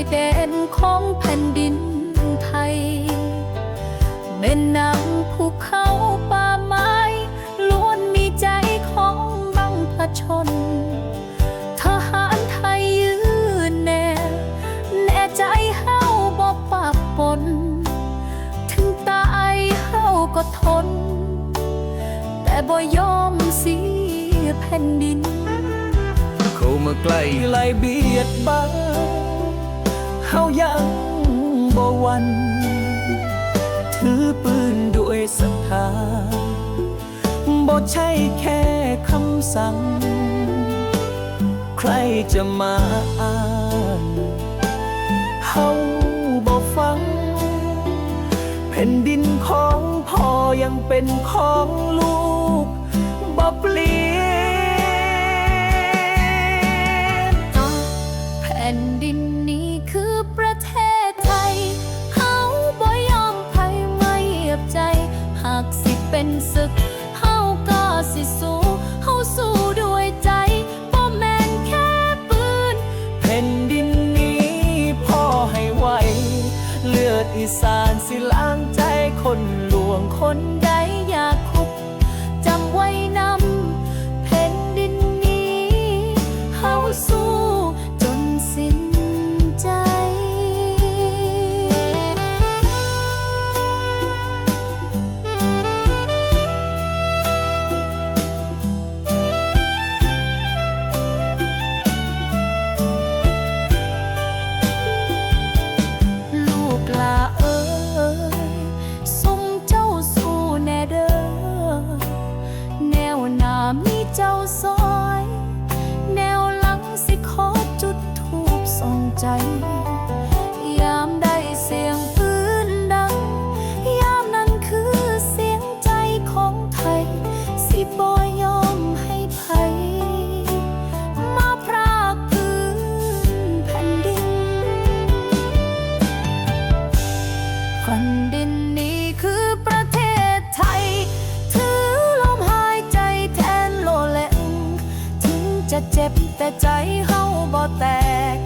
ายแดนของแผ่นดินไทยแม่น้ำภูเขาป่าไม้ล้วนมีใจของบังพชน ทหารไทยยืนแนวแน่ใจเฮาบ่ปากปน ถึงตายเฮาก็ทน แต่บ่ยอมเสียแผ่นดิน เข้ามาใกล้ไล่เบียดบัง เฮายังบ่วัน ถือปืนด้วยศรัทธาบ่ใช่แค่คำสั่ง ใครจะมาอ้างเฮาบ่ฟัง แผ่นดินของพ่อยังเป็นของลูก อีสานสิล้างใจคนหลวงคนใด ใจ ยามได้เสียงปืนดัง ยามนั้นคือเสียงใจของไทย สิบอยยอมให้ไผมาพากพื้นแผ่นดินแผ่นดินนี้คือประเทศไทย ถือลมหายใจแทนโลเลงถึงจะเจ็บแต่ใจเฮาบ่แตก